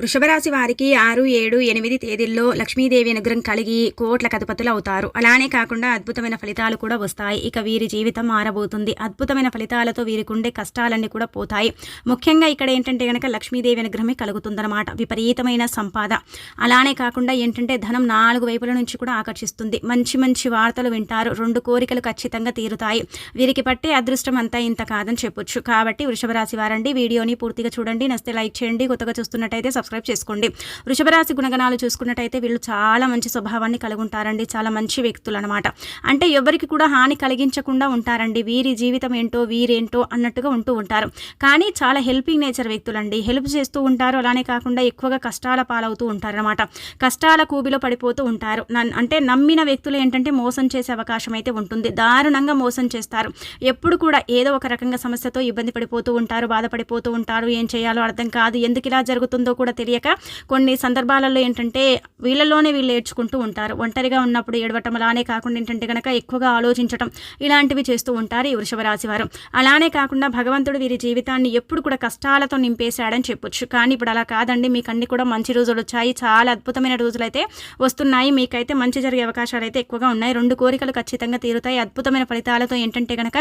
వృషభరాశి వారికి ఆరు ఏడు ఎనిమిది తేదీల్లో లక్ష్మీదేవి అనుగ్రహం కలిగి కోట్ల కథపతులు అవుతారు. అలానే కాకుండా అద్భుతమైన ఫలితాలు కూడా వస్తాయి. ఇక వీరి జీవితం మారబోతుంది. అద్భుతమైన ఫలితాలతో వీరికి ఉండే కష్టాలన్నీ కూడా పోతాయి. ముఖ్యంగా ఇక్కడ ఏంటంటే కనుక లక్ష్మీదేవి అనుగ్రహమే కలుగుతుందన్నమాట. విపరీతమైన సంపాద. అలానే కాకుండా ఏంటంటే ధనం నాలుగు వైపుల నుంచి కూడా ఆకర్షిస్తుంది. మంచి మంచి వార్తలు వింటారు. రెండు కోరికలు ఖచ్చితంగా తీరుతాయి. వీరికి పట్టే అదృష్టం అంతా ఇంత కాదని చెప్పొచ్చు. కాబట్టి వృషభరాశి వారండి వీడియోని పూర్తిగా చూడండి. నస్తే లైక్ చేయండి. కొత్తగా చూస్తున్నట్టయితే సబ్స్క్రైబ్ చేసుకోండి. వృషభరాశి గుణగణాలు చూసుకున్నట్టయితే వీళ్ళు చాలా మంచి స్వభావాన్ని కలిగి ఉంటారండి చాలా మంచి వ్యక్తులు అనమాట అంటే ఎవరికి కూడా హాని కలిగించకుండా ఉంటారండి. వీరి జీవితం ఏంటో వీరేంటో అన్నట్టుగా ఉంటూ ఉంటారు. కానీ చాలా హెల్పింగ్ నేచర్ వ్యక్తులండి. హెల్ప్ చేస్తూ ఉంటారు. అలానే కాకుండా ఎక్కువగా కష్టాల పాలవుతూ ఉంటారనమాట కష్టాల కూబిలో పడిపోతూ ఉంటారు. నన్- అంటే నమ్మిన వ్యక్తులు ఏంటంటే మోసం చేసే అవకాశం అయితే ఉంటుంది. దారుణంగా మోసం చేస్తారు. ఎప్పుడు కూడా ఏదో ఒక రకంగా సమస్యతో ఇబ్బంది పడిపోతూ ఉంటారు బాధపడిపోతూ ఉంటారు. ఏం చేయాలో అర్థం కాదు. ఎందుకు ఇలా జరుగుతుందో కూడా తెలియక కొన్ని సందర్భాలలో ఏంటంటే వీళ్ళలోనే వీళ్ళు ఏడ్చుకుంటూ ఉంటారు. ఒంటరిగా ఉన్నప్పుడు ఏడవటం అలానే కాకుండా ఏంటంటే కనుక ఎక్కువగా ఆలోచించటం ఇలాంటివి చేస్తూ ఉంటారు ఈ వృషభ రాశి వారు. అలానే కాకుండా భగవంతుడు వీరి జీవితాన్ని ఎప్పుడు కూడా కష్టాలతో నింపేశాడని చెప్పొచ్చు. కానీ ఇప్పుడు అలా కాదండి. మీకు అన్ని కూడా మంచి రోజులు వచ్చాయి. చాలా అద్భుతమైన రోజులు అయితే వస్తున్నాయి. మీకైతే మంచి జరిగే అవకాశాలు అయితే ఎక్కువగా ఉన్నాయి. రెండు కోరికలు ఖచ్చితంగా తీరుతాయి. అద్భుతమైన ఫలితాలతో ఏంటంటే కనుక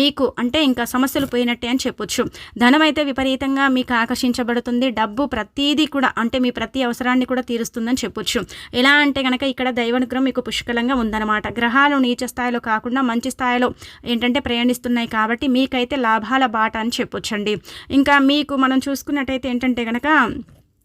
మీకు అంటే ఇంకా సమస్యలు పోయినట్టే అని చెప్పొచ్చు. ధనం అయితే విపరీతంగా మీకు ఆకర్షించబడుతుంది. డబ్బు ప్రతి ప్రతీది కూడా అంటే మీ ప్రతి అవసరాన్ని కూడా తీరుస్తుందని చెప్పొచ్చు. ఎలా అంటే కనుక ఇక్కడ దైవానుగ్రహం మీకు పుష్కలంగా ఉందన్నమాట. గ్రహాలు నీచ స్థాయిలో కాకుండా మంచి స్థాయిలో ఏంటంటే ప్రయాణిస్తున్నాయి కాబట్టి మీకైతే లాభాల బాట అని చెప్పొచ్చండి. ఇంకా మీకు మనం చూసుకున్నట్టయితే ఏంటంటే కనుక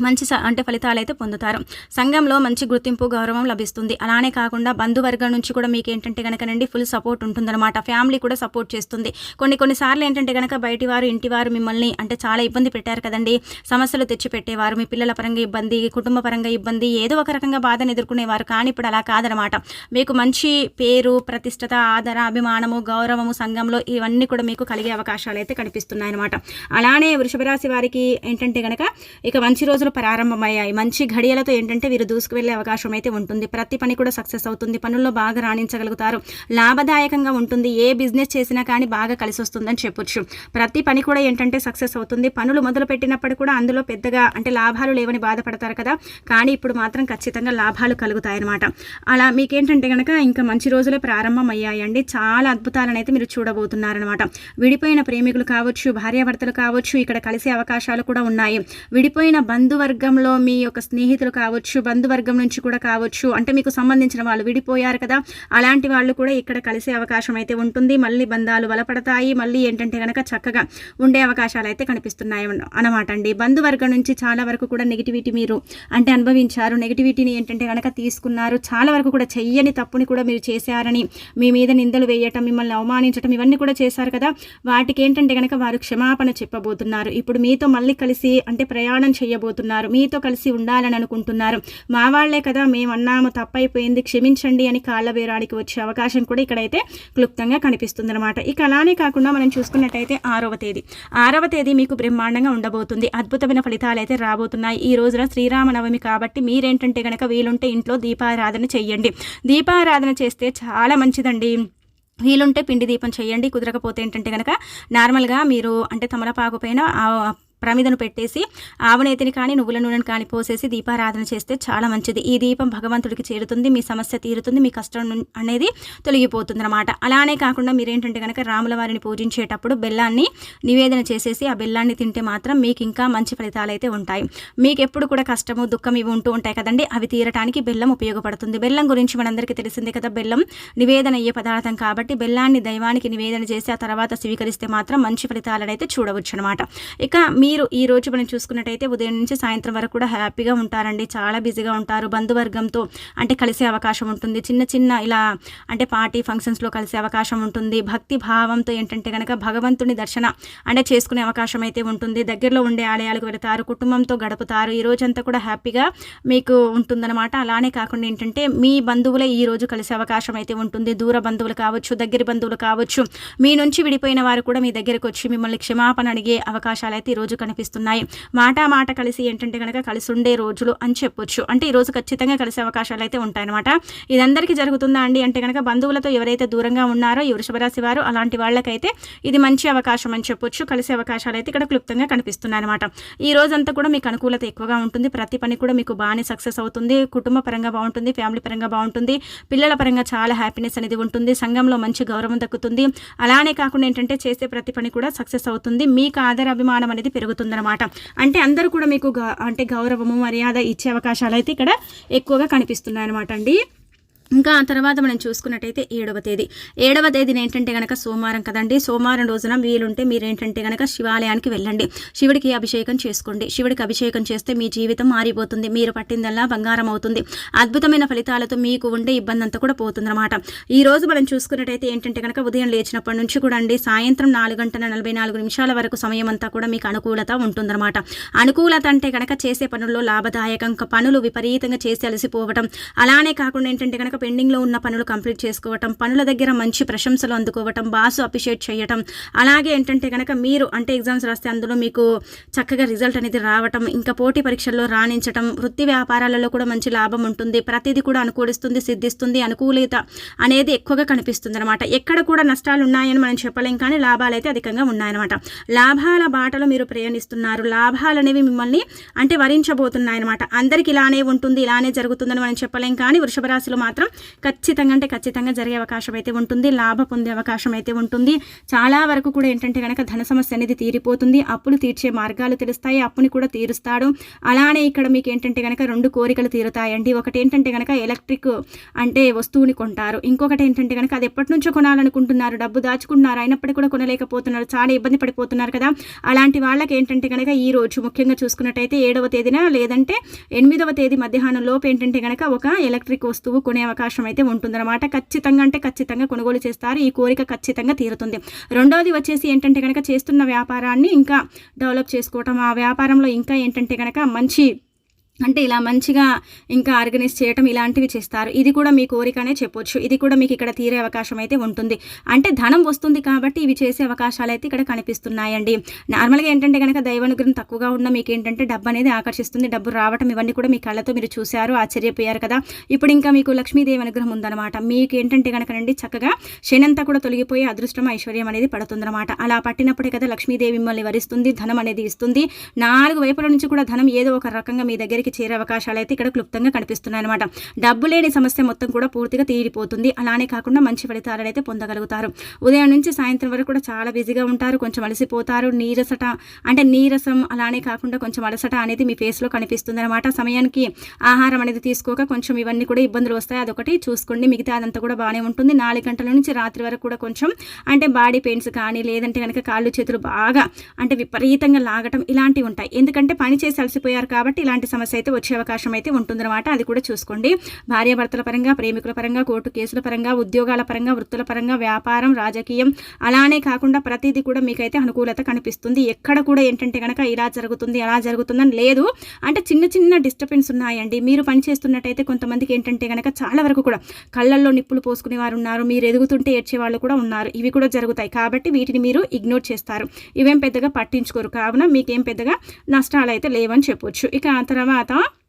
మంచి స- అంటే ఫలితాలు అయితే పొందుతారు. సంఘంలో మంచి గుర్తింపు గౌరవం లభిస్తుంది. అలానే కాకుండా బంధువర్గం నుంచి కూడా మీకు ఏంటంటే కనుకనండి ఫుల్ సపోర్ట్ ఉంటుందన్నమాట. ఫ్యామిలీ కూడా సపోర్ట్ చేస్తుంది. కొన్ని కొన్నిసార్లు ఏంటంటే కనుక బయటి వారు ఇంటి వారు మిమ్మల్ని అంటే చాలా ఇబ్బంది పెట్టారు కదండి. సమస్యలు తెచ్చి పెట్టేవారు మీ పిల్లల పరంగా ఇబ్బంది కుటుంబ పరంగా ఇబ్బంది ఏదో ఒక రకంగా బాధను ఎదుర్కొనేవారు. కానీ ఇప్పుడు అలా కాదనమాట మీకు మంచి పేరు ప్రతిష్టత ఆదర అభిమానము గౌరవము సంఘంలో ఇవన్నీ కూడా మీకు కలిగే అవకాశాలు అయితే కనిపిస్తున్నాయన్నమాట. అలానే వృషభరాశి వారికి ఏంటంటే కనుక ఇక మంచి రోజు రోజులు ప్రారంభమయ్యాయి. మంచి ఘడియలతో ఏంటంటే వీరు దూసుకు వెళ్ళే అవకాశం అయితే ఉంటుంది. ప్రతి పని కూడా సక్సెస్ అవుతుంది. పనుల్లో బాగా రాణించగలుగుతారు. లాభదాయకంగా ఉంటుంది. ఏ బిజినెస్ చేసినా కానీ బాగా కలిసి వస్తుందని చెప్పొచ్చు. ప్రతి పని కూడా ఏంటంటే సక్సెస్ అవుతుంది. పనులు మొదలు పెట్టినప్పుడు కూడా అందులో పెద్దగా అంటే లాభాలు లేవని బాధపడతారు కదా. కానీ ఇప్పుడు మాత్రం ఖచ్చితంగా లాభాలు కలుగుతాయన్నమాట. అలా మీకేంటంటే కనుక ఇంకా మంచి రోజులే ప్రారంభం అయ్యాయండి చాలా అద్భుతాలను అయితే మీరు చూడబోతున్నారనమాట విడిపోయిన ప్రేమికులు కావచ్చు భార్యాభర్తలు కావచ్చు ఇక్కడ కలిసే అవకాశాలు కూడా ఉన్నాయి. విడిపోయిన బంధువర్గంలో మీ యొక్క స్నేహితులు కావచ్చు బంధువర్గం నుంచి కూడా కావచ్చు అంటే మీకు సంబంధించిన వాళ్ళు విడిపోయారు కదా అలాంటి వాళ్ళు కూడా ఇక్కడ కలిసే అవకాశం అయితే ఉంటుంది. మళ్ళీ బంధాలు బలపడతాయి. మళ్ళీ ఏంటంటే కనుక చక్కగా ఉండే అవకాశాలు అయితే కనిపిస్తున్నాయి అనమాట అండి. బంధువర్గం నుంచి చాలా వరకు కూడా నెగిటివిటీ మీరు అంటే అనుభవించారు. నెగిటివిటీని ఏంటంటే కనుక తీసుకున్నారు. చాలా వరకు కూడా చెయ్యని తప్పుని కూడా మీరు చేశారని మీ మీద నిందలు వేయటం మిమ్మల్ని అవమానించటం ఇవన్నీ కూడా చేశారు కదా. వాటికి ఏంటంటే కనుక వారు క్షమాపణ చెప్పబోతున్నారు. ఇప్పుడు మీతో మళ్ళీ కలిసి అంటే ప్రయాణం చేయబోతున్నారు. మీతో కలిసి ఉండాలని అనుకుంటున్నారు. మా వాళ్ళే కదా మేము అన్నాము తప్పైపోయింది క్షమించండి అని కాళ్ళ బేరానికి వచ్చే అవకాశం కూడా ఇక్కడైతే క్లుప్తంగా కనిపిస్తుంది అనమాట ఇక అలానే కాకుండా మనం చూసుకున్నట్టయితే ఆరవ తేదీ. ఆరవ తేదీ మీకు బ్రహ్మాండంగా ఉండబోతుంది. అద్భుతమైన ఫలితాలు అయితే రాబోతున్నాయి. ఈ రోజున శ్రీరామనవమి కాబట్టి మీరేంటంటే కనుక వీలుంటే ఇంట్లో దీపారాధన చెయ్యండి. దీపారాధన చేస్తే చాలా మంచిదండి. వీలుంటే పిండి దీపం చేయండి కుదరకపోతే ఏంటంటే కనుక నార్మల్గా మీరు అంటే తమలపాకు పైన ప్రమిదను పెట్టేసి ఆవనేతిని కానీ నువ్వుల నూనెను కానీ పోసేసి దీపారాధన చేస్తే చాలా మంచిది. ఈ దీపం భగవంతుడికి చేరుతుంది మీ సమస్య తీరుతుంది మీ కష్టం అనేది తొలగిపోతుంది అనమాట అలానే కాకుండా మీరేంటంటే కనుక రాముల వారిని పూజించేటప్పుడు బెల్లాన్ని నివేదన చేసేసి ఆ బెల్లాన్ని తింటే మాత్రం మీకు ఇంకా మంచి ఫలితాలు అయితే ఉంటాయి. మీకు ఎప్పుడు కూడా కష్టము దుఃఖం ఇవి ఉంటూ ఉంటాయి కదండి అవి తీరటానికి బెల్లం ఉపయోగపడుతుంది. బెల్లం గురించి మనందరికీ తెలిసిందే కదా బెల్లం నివేదన అయ్యే పదార్థం కాబట్టి బెల్లాన్ని దైవానికి నివేదన చేసి ఆ తర్వాత స్వీకరిస్తే మాత్రం మంచి ఫలితాలను అయితే చూడవచ్చు అనమాట ఇక మీ మీరు ఈ రోజు మనం చూసుకున్నట్టయితే ఉదయం నుంచి సాయంత్రం వరకు కూడా హ్యాపీగా ఉంటారండి. చాలా బిజీగా ఉంటారు. బంధువర్గంతో అంటే కలిసే అవకాశం ఉంటుంది. చిన్న చిన్న ఇలా అంటే పార్టీ ఫంక్షన్స్లో కలిసే అవకాశం ఉంటుంది. భక్తి భావంతో ఏంటంటే కనుక భగవంతుని దర్శన అంటే చేసుకునే అవకాశం అయితే ఉంటుంది. దగ్గరలో ఉండే ఆలయాలకు వెళతారు. కుటుంబంతో గడుపుతారు. ఈ రోజంతా కూడా హ్యాపీగా మీకు ఉంటుందన్నమాట. అలానే కాకుండా ఏంటంటే మీ బంధువులే ఈ రోజు కలిసే అవకాశం అయితే ఉంటుంది. దూర బంధువులు కావచ్చు దగ్గర బంధువులు కావచ్చు. మీ నుంచి విడిపోయిన వారు కూడా మీ దగ్గరకు వచ్చి మిమ్మల్ని క్షమాపణ అడిగే అవకాశాలు అయితే ఈ రోజు కనిపిస్తున్నాయి. మాట మాట కలిసి ఏంటంటే కనుక కలిసి ఉండే రోజులు అని చెప్పొచ్చు. అంటే ఈ రోజు ఖచ్చితంగా కలిసే అవకాశాలు అయితే ఉంటాయన్నమాట. ఇదందరికీ జరుగుతుందా అండి అంటే కనుక బంధువులతో ఎవరైతే దూరంగా ఉన్నారో ఈ వృషభరాశి వారు అలాంటి వాళ్ళకైతే ఇది మంచి అవకాశం అని చెప్పొచ్చు. కలిసే అవకాశాలు అయితే ఇక్కడ క్లుప్తంగా కనిపిస్తున్నాయి అనమాట ఈ రోజంతా కూడా మీకు అనుకూలత ఎక్కువగా ఉంటుంది. ప్రతి పని కూడా మీకు బాగానే సక్సెస్ అవుతుంది. కుటుంబ పరంగా బాగుంటుంది. ఫ్యామిలీ పరంగా బాగుంటుంది. పిల్లల పరంగా చాలా హ్యాపీనెస్ అనేది ఉంటుంది. సంఘంలో మంచి గౌరవం దక్కుతుంది. అలానే కాకుండా ఏంటంటే చేసే ప్రతి పని కూడా సక్సెస్ అవుతుంది. మీకు ఆదర అభిమానం అనేది పెరుగుతుందన్నమాట అంటే అందరూ కూడా మీకు గ- అంటే గౌరవము మర్యాద ఇచ్చే అవకాశాలు అయితే ఇక్కడ ఎక్కువగా కనిపిస్తున్నాయి అనమాట అండి. ఇంకా ఆ తర్వాత మనం చూసుకున్నట్టయితే ఏడవ తేదీ. ఏడవ తేదీన ఏంటంటే కనుక సోమవారం కదండి. సోమవారం రోజున వీలుంటే మీరు ఏంటంటే కనుక శివాలయానికి వెళ్ళండి. శివుడికి అభిషేకం చేసుకోండి. శివుడికి అభిషేకం చేస్తే మీ జీవితం మారిపోతుంది. మీరు పట్టిందల్లా బంగారం అవుతుంది. అద్భుతమైన ఫలితాలతో మీకు ఉండే ఇబ్బంది అంతా కూడా పోతుందన్నమాట. ఈ రోజు మనం చూసుకున్నట్టయితే ఏంటంటే కనుక ఉదయం లేచినప్పటి నుంచి కూడా అండి సాయంత్రం నాలుగు గంటల నలభై నాలుగు నిమిషాల వరకు సమయం అంతా కూడా మీకు అనుకూలత ఉంటుందన్నమాట. అనుకూలత అంటే కనుక చేసే పనుల్లో లాభదాయకం పనులు విపరీతంగా చేసి అలసిపోవటం. అలానే కాకుండా ఏంటంటే కనుక పెండింగ్లో ఉన్న పనులు కంప్లీట్ చేసుకోవటం పనుల దగ్గర మంచి ప్రశంసలు అందుకోవటం బాసు అప్రిషియేట్ చేయటం. అలాగే ఏంటంటే కనుక మీరు అంటే ఎగ్జామ్స్ రాస్తే అందులో మీకు చక్కగా రిజల్ట్ అనేది రావటం ఇంకా పోటీ పరీక్షల్లో రాణించటం వృత్తి వ్యాపారాలలో కూడా మంచి లాభం ఉంటుంది ప్రతిదీ కూడా అనుకూలిస్తుంది సిద్ధిస్తుంది అనుకూలిత అనేది ఎక్కువగా కనిపిస్తుంది అనమాట ఎక్కడ కూడా నష్టాలు ఉన్నాయని మనం చెప్పలేం కానీ లాభాలు అయితే అధికంగా ఉన్నాయన్నమాట. లాభాల బాటలో మీరు ప్రయాణిస్తున్నారు. లాభాలు అనేవి మిమ్మల్ని అంటే వరించబోతున్నాయన్నమాట. అందరికి ఇలానే ఉంటుంది ఇలానే జరుగుతుందని మనం చెప్పలేం కానీ వృషభ రాశిలో మాత్రం ఖచ్చితంగా అంటే ఖచ్చితంగా జరిగే అవకాశం అయితే ఉంటుంది లాభ పొందే అవకాశం అయితే ఉంటుంది. చాలా వరకు కూడా ఏంటంటే కనుక ధన సమస్య అనేది తీరిపోతుంది అప్పులు తీర్చే మార్గాలు తెలుస్తాయి అప్పుని కూడా తీరుస్తాడు. అలానే ఇక్కడ మీకు ఏంటంటే కనుక రెండు కోరికలు తీరుతాయండి. ఒకటి ఏంటంటే కనుక ఎలక్ట్రిక్ అంటే వస్తువుని కొంటారు. ఇంకొకటి ఏంటంటే కనుక అది ఎప్పటి నుంచో కొనాలనుకుంటున్నారు డబ్బు దాచుకుంటున్నారు అయినప్పటికీ కూడా కొనలేకపోతున్నారు చాలా ఇబ్బంది పడిపోతున్నారు కదా. అలాంటి వాళ్ళకి ఏంటంటే కనుక ఈ రోజు ముఖ్యంగా చూసుకున్నట్టయితే ఏడవ తేదీన లేదంటే ఎనిమిదవ తేదీ మధ్యాహ్నం లోపు ఏంటంటే కనుక ఒక ఎలక్ట్రిక్ వస్తువు కొనే అవకాశం అయితే ఉంటుందన్నమాట. ఖచ్చితంగా అంటే ఖచ్చితంగా కొనుగోలు చేస్తారు. ఈ కోరిక ఖచ్చితంగా తీరుతుంది. రెండవది వచ్చేసి ఏంటంటే కనుక చేస్తున్న వ్యాపారాన్ని ఇంకా డెవలప్ చేసుకోవటం ఆ వ్యాపారంలో ఇంకా ఏంటంటే కనుక మంచి అంటే ఇలా మంచిగా ఇంకా ఆర్గనైజ్ చేయటం ఇలాంటివి చేస్తారు. ఇది కూడా మీ కోరికనే చెప్పొచ్చు. ఇది కూడా మీకు ఇక్కడ తీరే అవకాశం అయితే ఉంటుంది. అంటే ధనం వస్తుంది కాబట్టి ఇవి చేసే అవకాశాలు అయితే ఇక్కడ కనిపిస్తున్నాయండి. నార్మల్గా ఏంటంటే కనుక దైవానుగ్రహం తక్కువగా ఉన్న మీకు ఏంటంటే డబ్బు అనేది ఆకర్షిస్తుంది. డబ్బు రావటం ఇవన్నీ కూడా మీ కళ్ళతో మీరు చూశారు ఆశ్చర్యపోయారు కదా. ఇప్పుడు ఇంకా మీకు లక్ష్మీదేవి అనుగ్రహం ఉందన్నమాట. మీకు ఏంటంటే కనుకనండి చక్కగా శనంతా కూడా తొలగిపోయి అదృష్టం ఐశ్వర్యం అనేది పడుతుందన్నమాట. అలా పట్టినప్పుడే కదా లక్ష్మీదేవి మిమ్మల్ని వరిస్తుంది ధనం అనేది ఇస్తుంది. నాలుగు వైపుల నుంచి కూడా ధనం ఏదో ఒక రకంగా మీ దగ్గరికి చేరే అవకాశాలు అయితే ఇక్కడ క్లుప్తంగా కనిపిస్తున్నాయి అనమాట డబ్బు లేని సమస్య మొత్తం కూడా పూర్తిగా తీరిపోతుంది. అలానే కాకుండా మంచి ఫలితాలను అయితే పొందగలుగుతారు. ఉదయం నుంచి సాయంత్రం వరకు కూడా చాలా బిజీగా ఉంటారు. కొంచెం అలసిపోతారు. నీరసట అంటే నీరసం అలానే కాకుండా కొంచెం అలసట అనేది మీ ఫేస్లో కనిపిస్తుంది అనమాట సమయానికి ఆహారం అనేది తీసుకోక కొంచెం ఇవన్నీ కూడా ఇబ్బందులు వస్తాయి. అదొకటి. చూసుకోండి. మిగతా అదంతా కూడా బాగానే ఉంటుంది. నాలుగు గంటల నుంచి రాత్రి వరకు కూడా కొంచెం అంటే బాడీ పెయిన్స్ కానీ లేదంటే కనుక కాళ్ళు చేతులు బాగా అంటే విపరీతంగా లాగటం ఇలాంటివి ఉంటాయి. ఎందుకంటే పని చేసి అలసిపోయారు కాబట్టి ఇలాంటి సమస్య అయితే వచ్చే అవకాశం అయితే ఉంటుందన్నమాట. అది కూడా చూసుకోండి. భార్యాభర్తల పరంగా ప్రేమికుల పరంగా కోర్టు కేసుల పరంగా ఉద్యోగాల పరంగా వృత్తుల పరంగా వ్యాపారం రాజకీయం అలానే కాకుండా ప్రతిదీ కూడా మీకైతే అనుకూలత కనిపిస్తుంది. ఎక్కడ కూడా ఏంటంటే కనుక ఇలా జరుగుతుంది అలా జరుగుతుందని లేదు. అంటే చిన్న చిన్న డిస్టర్బెన్స్ ఉన్నాయండి. మీరు పని చేస్తున్నట్టయితే కొంతమందికి ఏంటంటే కనుక చాలా వరకు కూడా కళ్ళల్లో నిప్పులు పోసుకునే వారు ఉన్నారు. మీరు ఎదుగుతుంటే ఏడ్చే వాళ్ళు కూడా ఉన్నారు. ఇవి కూడా జరుగుతాయి. కాబట్టి వీటిని మీరు ఇగ్నోర్ చేస్తారు. ఇవేం పెద్దగా పట్టించుకోరు. కావున మీకేం పెద్దగా నష్టాలు అయితే లేవని చెప్పొచ్చు. ఇక ఆ తర్వాత matin.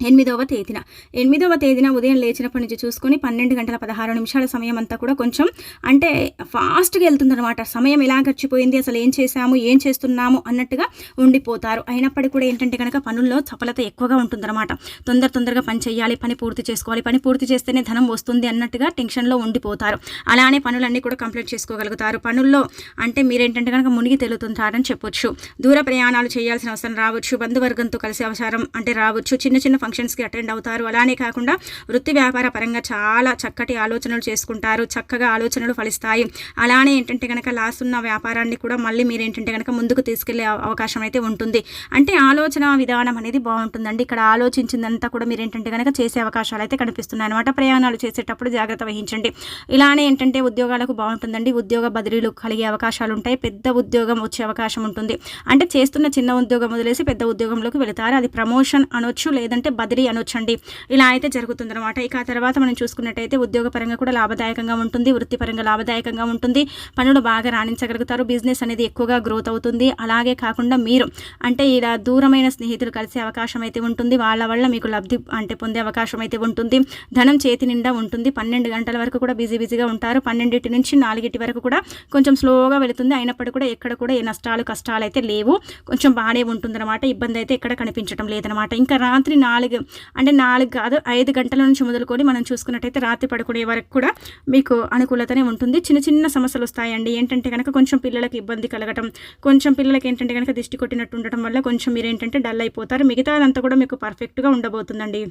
ఎనిమిదవ తేదీన. ఎనిమిదవ తేదీన ఉదయం లేచినప్పటి నుంచి చూసుకొని పన్నెండు గంటల పదహారు నిమిషాల సమయం అంతా కూడా కొంచెం అంటే ఫాస్ట్గా వెళ్తుందన్నమాట. సమయం ఎలా గడిచిపోయింది అసలు ఏం చేశాము ఏం చేస్తున్నాము అన్నట్టుగా ఉండిపోతారు. అయినప్పటికీ కూడా ఏంటంటే కనుక పనుల్లో సఫలత ఎక్కువగా ఉంటుందన్నమాట. తొందర తొందరగా పని చేయాలి పని పూర్తి చేసుకోవాలి. పని పూర్తి చేస్తేనే ధనం వస్తుంది అన్నట్టుగా టెన్షన్లో ఉండిపోతారు. అలానే పనులన్నీ కూడా కంప్లీట్ చేసుకోగలుగుతారు. పనుల్లో అంటే మీరేంటంటే కనుక మునిగి తెలుతుంటారని చెప్పొచ్చు. దూర ప్రయాణాలు చేయాల్సిన అవసరం రావచ్చు. బంధువర్గంతో కలిసి అవసరం అంటే రావచ్చు. చిన్న చిన్న ఫంక్షన్స్కి అటెండ్ అవుతారు. అలానే కాకుండా వృత్తి వ్యాపార పరంగా చాలా చక్కటి ఆలోచనలు చేసుకుంటారు. చక్కగా ఆలోచనలు ఫలిస్తాయి. అలానే ఏంటంటే కనుక లాస్ ఉన్న వ్యాపారాన్ని కూడా మళ్ళీ మీరు ఏంటంటే కనుక ముందుకు తీసుకెళ్ళే అవకాశం అయితే ఉంటుంది. అంటే ఆలోచన విధానం అనేది బాగుంటుందండి. ఇక్కడ ఆలోచించిందంతా కూడా మీరు ఏంటంటే కనుక చేసే అవకాశాలు అయితే కనిపిస్తున్నాయి అనమాట ప్రయాణాలు చేసేటప్పుడు జాగ్రత్త వహించండి. ఇలానే ఏంటంటే ఉద్యోగాలకు బాగుంటుందండి. ఉద్యోగ బదిలీలు కలిగే అవకాశాలు ఉంటాయి. పెద్ద ఉద్యోగం వచ్చే అవకాశం ఉంటుంది. అంటే చేస్తున్న చిన్న ఉద్యోగం వదిలేసి పెద్ద ఉద్యోగంలోకి వెళతారు. అది ప్రమోషన్ అనొచ్చు లేదంటే బదిలీ అనొచ్చండి. ఇలా అయితే జరుగుతుందనమాట ఇక ఆ తర్వాత మనం చూసుకున్నట్టయితే ఉద్యోగపరంగా కూడా లాభదాయకంగా ఉంటుంది వృత్తిపరంగా లాభదాయకంగా ఉంటుంది. పనులు బాగా రాణించగలుగుతారు. బిజినెస్ అనేది ఎక్కువగా గ్రోత్ అవుతుంది. అలాగే కాకుండా మీరు అంటే ఇలా దూరమైన స్నేహితులు కలిసే అవకాశం అయితే ఉంటుంది. వాళ్ళ వల్ల మీకు లబ్ధి అంటే పొందే అవకాశం అయితే ఉంటుంది. ధనం చేతి నిండా ఉంటుంది. పన్నెండు గంటల వరకు కూడా బిజీ బిజీగా ఉంటారు. పన్నెండింటి నుంచి నాలుగింటి వరకు కూడా కొంచెం స్లోగా వెళుతుంది. అయినప్పటికీ కూడా ఎక్కడ కూడా ఏ నష్టాలు కష్టాలు అయితే లేవు. కొంచెం బాగానే ఉంటుందన్నమాట. ఇబ్బంది అయితే ఎక్కడ కనిపించడం లేదనమాట ఇంకా రాత్రి నాలుగు నాలుగు అంటే నాలుగు కాదు ఐదు గంటల నుంచి మొదలుకొని మనం చూసుకున్నట్టయితే రాత్రి పడుకునే వరకు కూడా మీకు అనుకూలతనే ఉంటుంది. చిన్న చిన్న సమస్యలు వస్తాయండి. ఏంటంటే కనుక కొంచెం పిల్లలకి ఇబ్బంది కలగటం కొంచెం పిల్లలకి ఏంటంటే కనుక దిష్టి కొట్టినట్టు ఉండటం వల్ల కొంచెం మీరు ఏంటంటే డల్ అయిపోతారు. మిగతాదంతా కూడా మీకు పర్ఫెక్ట్గా ఉండబోతుందండి.